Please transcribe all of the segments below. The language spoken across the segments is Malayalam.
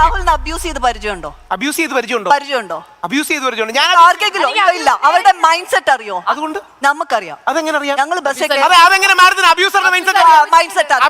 രാഹുലിന് അബ്യൂസ് ചെയ്ത് പരിചയമുണ്ടോ? അബ്യൂസ് ചെയ്ത് പരിചയമുണ്ടോ? പരിചയമുണ്ടോ? അബ്യൂസ് ചെയ്ത് പരിചയമുണ്ടോ? ഞാൻ ആർക്കെങ്കിലും ഇല്ല, ഇല്ല അവരുടെ മൈൻഡ് സെറ്റ് അറിയോ? അതുകൊണ്ട്? നമുക്കറിയാം. അതെങ്ങനെ അറിയാം? ഞങ്ങൾ ബസ്സിൽ അതെ അതെങ്ങനെ മാഡത്തിന് അബ്യൂസറിന്റെ മൈൻഡ് സെറ്റ് അറിയാം?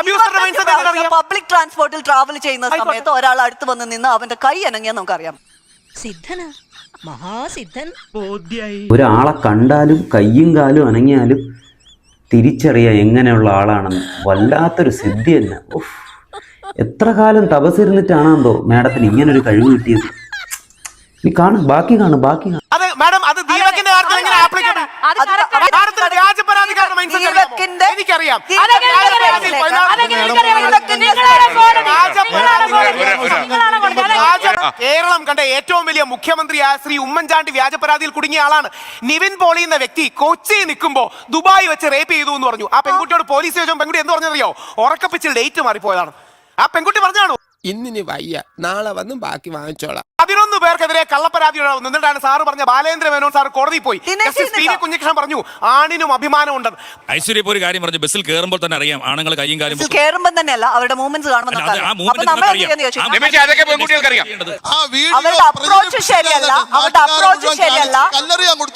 അബ്യൂസറുടെ മൈൻഡ് സെറ്റ് എങ്ങനെ അറിയാം? പബ്ലിക് ട്രാൻസ്പോർട്ടിൽ ട്രാവൽ ചെയ്യുന്ന. സമയത്ത് ഒരാൾ അടുത്ത് വന്ന് നിന്ന് അവന്റെ കൈ അനങ്ങിയാൽ നമുക്കറിയാം. സിദ്ധനാ മഹാസിദ്ധൻ. ഒരാളെ കണ്ടാലും കയ്യും കാലും അനങ്ങിയാലും തിരിച്ചറിയാൻ എങ്ങനെയുള്ള ആളാണെന്ന് വല്ലാത്തൊരു സിദ്ധി തന്നെ. ഉഫ്. എത്ര കാലം തപസ്സിരുന്നിട്ടാണെന്തോ മാഡത്തിന് ഒരു കഴിവ് കിട്ടിയത്? നീ കാണു ബാക്കി കാണു ബാക്കി കാണും. അതെ മാഡം ദീപകിന്റെ കാര്യത്തിൽ എങ്ങനെ വ്യാജ? പരാതി എനിക്കറിയാം? കേരളം കണ്ട ഏറ്റവും വലിയ മുഖ്യമന്ത്രിയായ ശ്രീ ഉമ്മൻചാണ്ടി വ്യാജ പരാതിയിൽ കുടുങ്ങിയ ആളാണ്. നിവിൻ പോളി എന്ന വ്യക്തി കൊച്ചി നിൽക്കുമ്പോ ദുബായ് വെച്ച് റേപ്പ് ചെയ്തു എന്ന് പറഞ്ഞു. ആ പെൺകുട്ടിയോട് പോലീസ് ചോദിച്ചപ്പോൾ പെൺകുട്ടി എന്ന് പറഞ്ഞറിയോ ഉറക്കപ്പിച്ച് ഡേറ്റ് മാറിപ്പോയതാണ്. ആ പെൺകുട്ടി പറഞ്ഞാണോ? ഇന്നിനി വയ്യ. നാളെ വന്നും ബാക്കി വാങ്ങിച്ചോളാം. പതിനൊന്ന് പേർക്കെതിരെ കള്ളപ്പരാതി എന്നിട്ടാണ് സാറ് പറഞ്ഞ ബാലേന്ദ്ര മേനോൻ സാർ കോടതി പോയി. കുഞ്ഞികൃഷ്ണൻ പറഞ്ഞു ആണിനും അഭിമാനം ഉണ്ടെന്ന്. ഐശ്വര്യ ഒരു കാര്യം പറഞ്ഞു. ബസ്സിൽ കയറുമ്പോൾ തന്നെ അറിയാം ആണുങ്ങൾ കൈയും കാലും ബസ്സിൽ കയറുമ്പോൾ തന്നെയല്ല അവരുടെ മൂവ്മെന്റ്സ് അവരുടെ അപ്രോച്ച് ശരിയല്ല. അവരുടെ അപ്രോച്ച് ശരിയല്ല.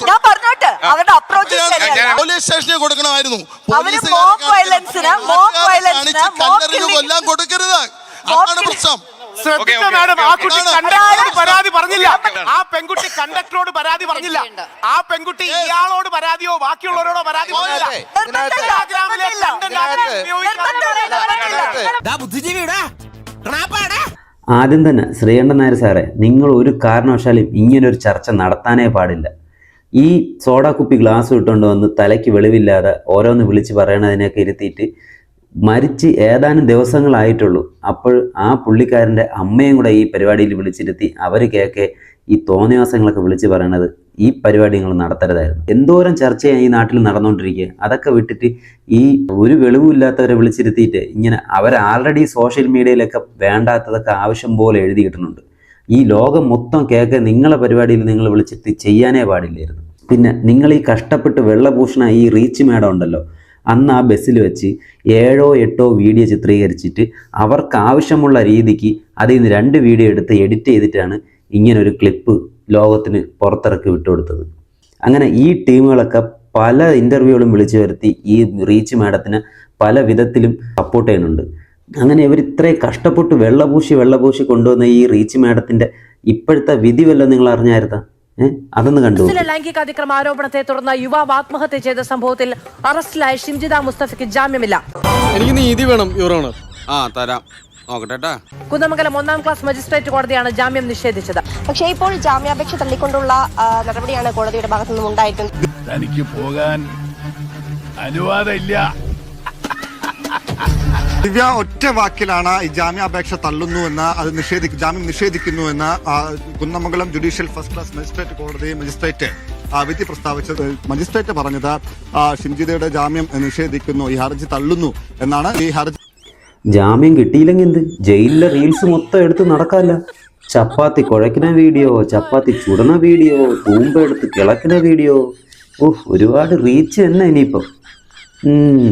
ഞാൻ പറഞ്ഞോട്ടെ. അവരുടെ അപ്രോച്ച് ശരിയല്ല. പോലീസ് സ്റ്റേഷനിൽ കൊടുക്കണമായിരുന്നു. അവർ ശ്രദ്ധിച്ച ഓക്കേ, മാഡം? ആ കുട്ടി. കണ്ടക്ടറോട് പരാതി പറഞ്ഞില്ല. ആ പെൺകുട്ടി കണ്ടക്ടറോട് പരാതി പറഞ്ഞില്ല. ആ പെൺകുട്ടി ഇയാളോട് പരാതിയോ ബാക്കിയുള്ളവരോടോ പരാതി പറഞ്ഞില്ല. ആദ്യം തന്നെ ശ്രീകണ്ഠൻ നായർ സാറെ നിങ്ങൾ ഒരു കാരണവശാലും ഇങ്ങനൊരു ചർച്ച നടത്താനേ പാടില്ല. ഈ സോഡാ കുപ്പി ഗ്ലാസ് ഇട്ടുകൊണ്ട് വന്ന് തലയ്ക്ക് വെളിവില്ലാതെ ഓരോന്ന് വിളിച്ച് പറയണതിനൊക്കെ ഇരുത്തിയിട്ട് മരിച്ച് ഏതാനും ദിവസങ്ങളായിട്ടുള്ളൂ. അപ്പോൾ ആ പുള്ളിക്കാരന്റെ അമ്മയും കൂടെ ഈ പരിപാടിയിൽ വിളിച്ചിരുത്തി അവർ കേക്കെ ഈ തോന്നിവാസങ്ങളൊക്കെ വിളിച്ച് പറയണത് ഈ പരിപാടി നിങ്ങൾ നടത്തരുതായിരുന്നു. എന്തോരം ചർച്ചയാണ് ഈ നാട്ടിൽ നടന്നുകൊണ്ടിരിക്കുക അതൊക്കെ വിട്ടിട്ട് ഈ ഒരു വെളിവുമില്ലാത്തവരെ വിളിച്ചിരുത്തിയിട്ട് ഇങ്ങനെ അവർ ആൾറെഡി സോഷ്യൽ മീഡിയയിലൊക്കെ വേണ്ടാത്തതൊക്കെ ആവശ്യം പോലെ എഴുതി കിട്ടുന്നുണ്ട് ഈ ലോകം മൊത്തം കേൾക്കെ നിങ്ങളെ പരിപാടിയിൽ നിങ്ങൾ വിളിച്ചിട്ട് ചെയ്യാനേ പാടില്ലായിരുന്നു. പിന്നെ നിങ്ങൾ ഈ കഷ്ടപ്പെട്ട് വെള്ളഭൂഷണ ഈ റീച്ച് മേടം ഉണ്ടല്ലോ അന്ന് ആ ബസ്സിൽ വെച്ച് ഏഴോ എട്ടോ വീഡിയോ ചിത്രീകരിച്ചിട്ട് അവർക്ക് ആവശ്യമുള്ള രീതിക്ക് അതിൽ നിന്ന് രണ്ട് വീഡിയോ എടുത്ത് എഡിറ്റ് ചെയ്തിട്ടാണ് ഇങ്ങനൊരു ക്ലിപ്പ് ലോകത്തിന് പുറത്തിറക്കി വിട്ടുകൊടുത്തത് അങ്ങനെ ഈ ടീമുകളൊക്കെ പല ഇന്റർവ്യൂകളും വിളിച്ചു വരുത്തി ഈ റീച്ച് മാഡത്തിന് പല വിധത്തിലും സപ്പോർട്ട് ചെയ്യുന്നുണ്ട്. അങ്ങനെ ഇവർ ഇത്രയും കഷ്ടപ്പെട്ട് വെള്ളപൂശി വെള്ളപൂശി കൊണ്ടുവന്ന ഈ റീച്ച് മാഡത്തിന്റെ ഇപ്പോഴത്തെ വിധി വല്ലതും നിങ്ങൾ അറിഞ്ഞായിരുന്ന? അതൊന്ന് കണ്ടു ലൈംഗിക അതിക്രമ ആരോപണത്തെ തുടർന്ന് യുവാവ് ആത്മഹത്യ ചെയ്ത സംഭവത്തിൽ അറസ്റ്റിലായ ഷിംജിത മുസ്തഫയ്ക്ക് ജാമ്യമില്ല. എനിക്ക് നീതി വേണം യുവർ ഓണർ. ആ തരാം. കുന്നമംഗലം ഒന്നാം ക്ലാസ് മജിസ്ട്രേറ്റ് കോടതിയാണ് ജാമ്യം നിഷേധിച്ചത്. പക്ഷേ ഇപ്പോൾ ജാമ്യാപേക്ഷ തള്ളിക്കൊണ്ടുള്ള നടപടിയാണ് കോടതിയുടെ ഭാഗത്തു നിന്നും ഉണ്ടായിട്ടുള്ളത് തനിക്ക് പോകാൻ അനുവാദമില്ല. ദിവ്യ ഒറ്റ വാക്കിലാണ് ഈ ജാമ്യാപേക്ഷ തള്ളുന്നു എന്ന് അത് നിഷേധി ജാമ്യം നിഷേധിക്കുന്നു എന്ന് ആ, Kunnamangalam judicial first class magistrate കോടതി മജിസ്ട്രേറ്റ് ആ, വിധി പ്രസ്താവിച്ചത് മജിസ്ട്രേറ്റ് പറഞ്ഞത് ഷിൻജിതയുടെ ഷിംജിതയുടെ ജാമ്യം നിഷേധിക്കുന്നു ഈ ഹർജി തള്ളുന്നു എന്നാണ് ഈ ഹർജി ജാമ്യം കിട്ടിയില്ലെങ്കിൽ എന്ത്? ജയിലിലെ റീൽസ് മൊത്തം എടുത്ത് നടക്കാല്ല. ചപ്പാത്തി കുഴക്കുന്ന വീഡിയോ ചപ്പാത്തി ചുടുന്ന വീഡിയോ തൂമ്പ എടുത്ത് കിളക്കുന്ന വീഡിയോ. ഓഹ് ഒരുപാട് റീച്ച് തന്നെ ഇനിയിപ്പം. ഉം.